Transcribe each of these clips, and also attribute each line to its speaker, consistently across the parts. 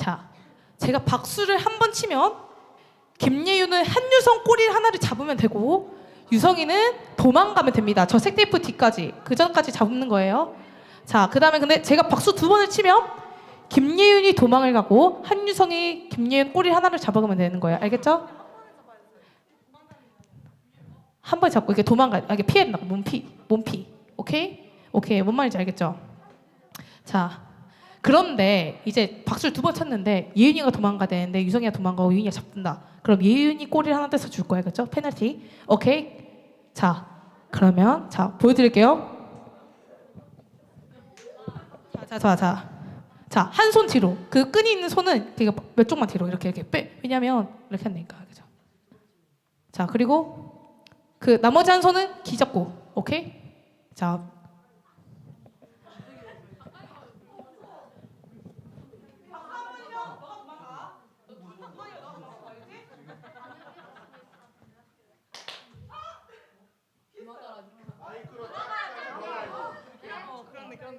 Speaker 1: 자, 제가 박수를 한 번 치면 김예윤은 한유성 꼬리를 하나를 잡으면 되고 유성이는 도망가면 됩니다. 저 색테이프 뒤까지 그 전까지 잡는 거예요. 자, 그 다음에 근데 제가 박수 두 번을 치면 김예윤이 도망을 가고 한유성이 김예윤 꼬리 하나를 잡아가면 되는 거예요. 알겠죠? 한 번 잡고 이렇게 도망가, 아, 이게 피해 된다고 몸피, 몸피. 오케이? 오케이, 뭔 말인지 알겠죠? 자, 그런데 이제 박수를 두 번 쳤는데 예윤이가 도망가야 되는데 유성이가 도망가고 유인이가 잡든다. 그럼 예윤이 꼬리를 하나 떼서 줄 거야, 그렇죠? 페널티. 오케이. 자, 그러면 자 보여 드릴게요. 자, 자, 자, 자. 자, 한손 뒤로. 그 끈이 있는 손은 그몇 쪽만 뒤로 이렇게 이렇게 빼. 왜냐면 이렇게 하니까, 그죠? 자, 그리고 그 나머지 한 손은 기 잡고, 오케이? 자,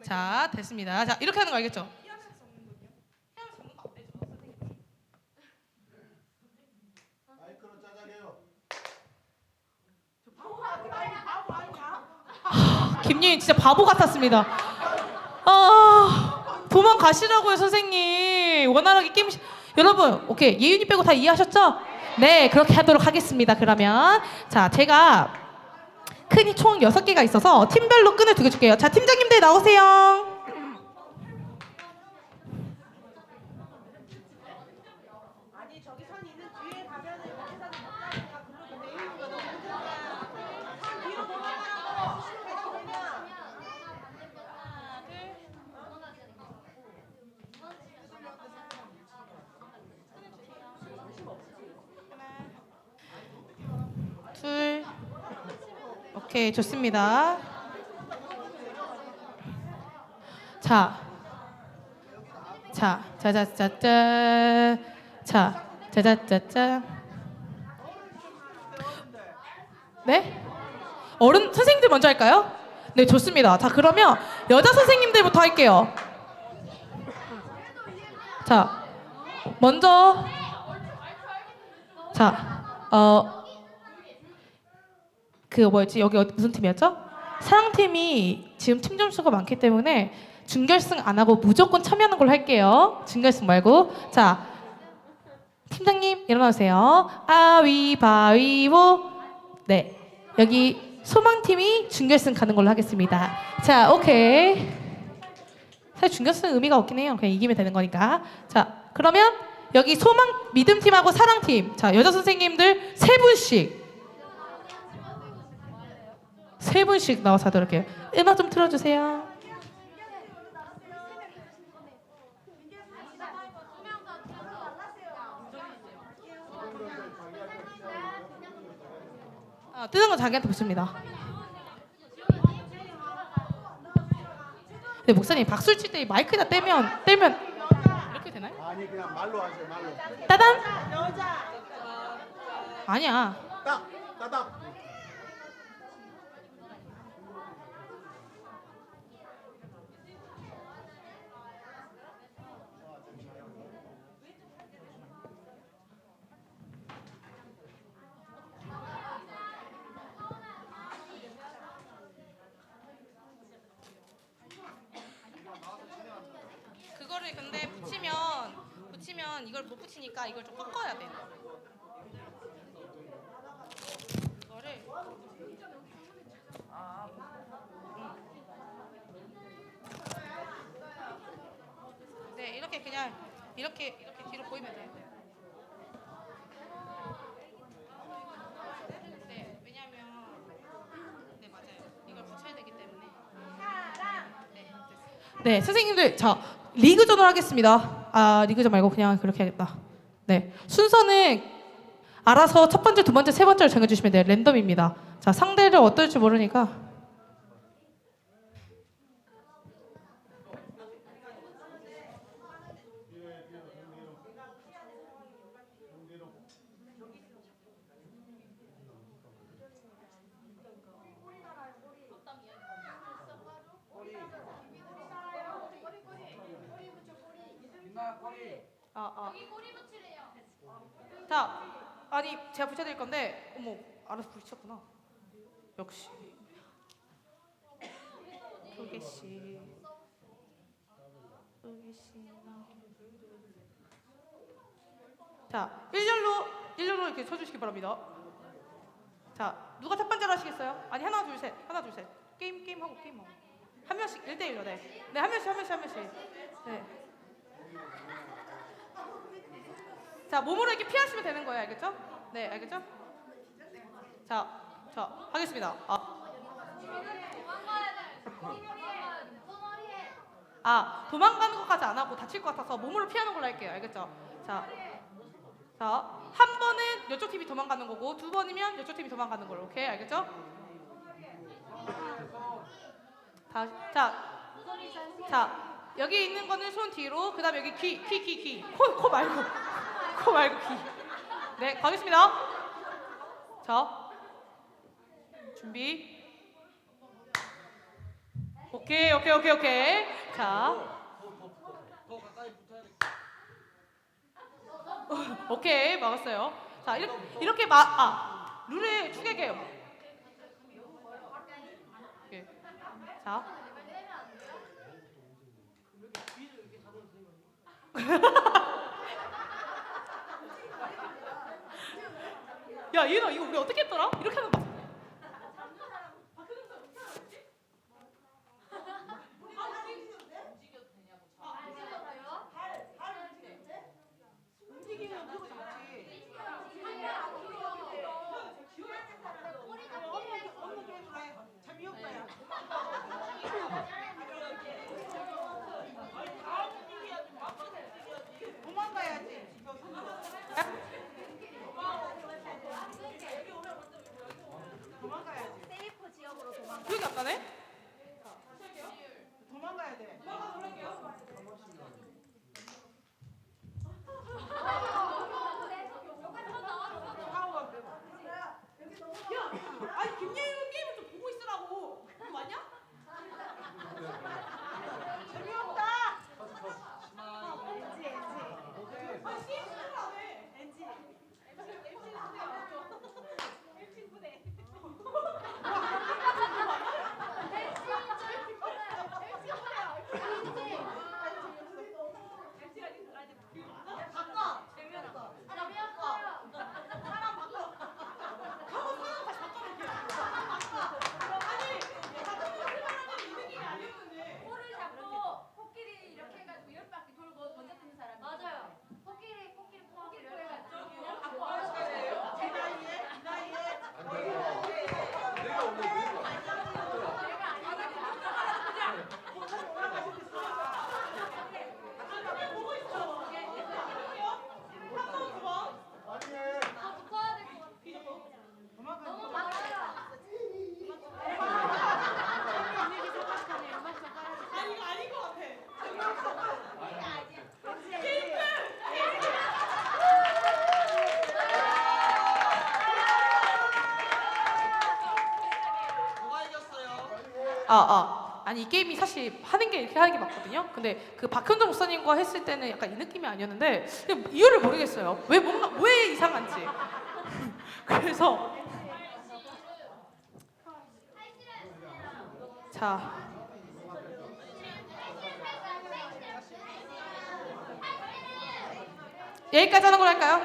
Speaker 1: 자, 됐습니다. 자, 이렇게 하는 거 알겠죠? 김예인 진짜 바보 같았습니다. 아, 도망가시라고요, 선생님. 원활하게 게임 시... 여러분, 오케이. 예윤이 빼고 다 이해하셨죠? 네, 그렇게 하도록 하겠습니다. 그러면 자, 제가 끈이 총 6개가 있어서 팀별로 끈을 두 개 줄게요. 자, 팀장님들 나오세요.
Speaker 2: 아니 저기 선 있는 뒤에 가면은 이렇게 선을 못 가니까 글로 보내 이유가 너무 힘들잖아 선 뒤로 도망가라고 시키면
Speaker 1: 둘. 오케이, 좋습니다. 자. 자, 자자자자. 자, 자자자자. 네? 어른 선생님들 먼저 할까요? 네, 좋습니다. 자, 그러면 여자 선생님들부터 할게요. 자, 먼저 자, 어, 그 뭐였지? 여기 어디- 무슨 팀이었죠? 사랑팀이 지금 팀 점수가 많기 때문에 준결승 안 하고 무조건 참여하는 걸로 할게요. 준결승 말고. 자, 팀장님 일어나세요. 아위바위보. 네, 여기 소망팀이 준결승 가는 걸로 하겠습니다. 자, 오케이. 사실 준결승 의미가 없긴 해요. 그냥 이기면 되는 거니까. 자, 그러면 여기 소망 믿음팀하고 사랑팀. 자, 여자 선생님들 세 분씩 세 분씩 나와서 하도록 해요. 음악 좀 틀어주세요. 아, 뜨는 건 자기한테 붙습니다. 네, 목사님 박수 칠 때 마이크에다 떼면 떼면 이렇게 되나요?
Speaker 3: 아니 그냥 말로 하세요 말로
Speaker 1: 따단?
Speaker 2: 여자
Speaker 1: 아니야.
Speaker 3: 딱 따닥
Speaker 1: 그거를 근데 붙이면 붙 이걸 못 붙이니까 이걸 좀 꺾어야 돼. 이거를 음. 네 이렇게 그냥 이렇게 이렇게 뒤로 보이면 돼요. 네 왜냐면 네 맞아요 이걸 붙여야 되기 때문에. 네, 됐어요. 네, 선생님들 자 리그 전을 하겠습니다. 아 리그전 말고 그냥 그렇게 하겠다. 네, 순서는 알아서 첫 번째, 두 번째, 세 번째를 정해주시면 돼요. 랜덤입니다. 자 상대를 어떨지 모르니까. 아, 아. 자, 아니 제가 붙여드릴 건데, 어머, 알아서 붙이셨구나. 역시. 두 개씩. 두 개씩. 자, 일렬로 일렬로 이렇게 쳐주시기 바랍니다. 자, 누가 첫 번째로 하시겠어요? 아니 하나 둘 셋, 하나 둘 셋. 게임 게임 하고 게임 하고. 한 명씩 1대1로 네. 네, 한 명씩 한 명씩 한 명씩. 네. 자, 몸으로 이렇게 피하시면 되는 거예요. 알겠죠? 네, 알겠죠? 자, 자, 하겠습니다. 아, 아, 도망가는 것까지 안 하고 다칠 것 같아서 몸으로 피하는 걸로 할게요. 알겠죠? 자, 자, 한 번은 이쪽 팀이 도망가는 거고 두 번이면 이쪽 팀이 도망가는 걸로. 오케이, 알겠죠? 다, 자, 자, 여기 있는 거는 손 뒤로, 그다음 에 여기 귀, 귀, 귀, 귀, 코, 코 말고, 코 말고 귀. 네, 가겠습니다. 자, 준비. 오케이, 오케이, 오케이, 오케이. 자. 오케이, 막았어요. 자, 이렇게, 이렇게 막, 아, 룰의 추격이에요. 오케이. 자. 야, 얘나 이거 우리 어떻게 했더라? 이렇게 거맞 아, 아. 아니 이 게임이 사실 하는 게 이렇게 하는 게 맞거든요. 근데 그 박현정 목사님과 했을 때는 약간 이 느낌이 아니었는데 이유를 모르겠어요. 왜 뭔가 왜 이상한지. 그래서 자 여기까지 하는 걸 할까요?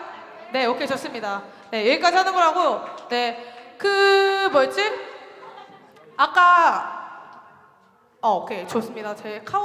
Speaker 1: 네, 오케이 좋습니다. 네, 여기까지 하는 거라고. 네, 그 뭐였지? 아까 어, 오케이 좋습니다. 제 카우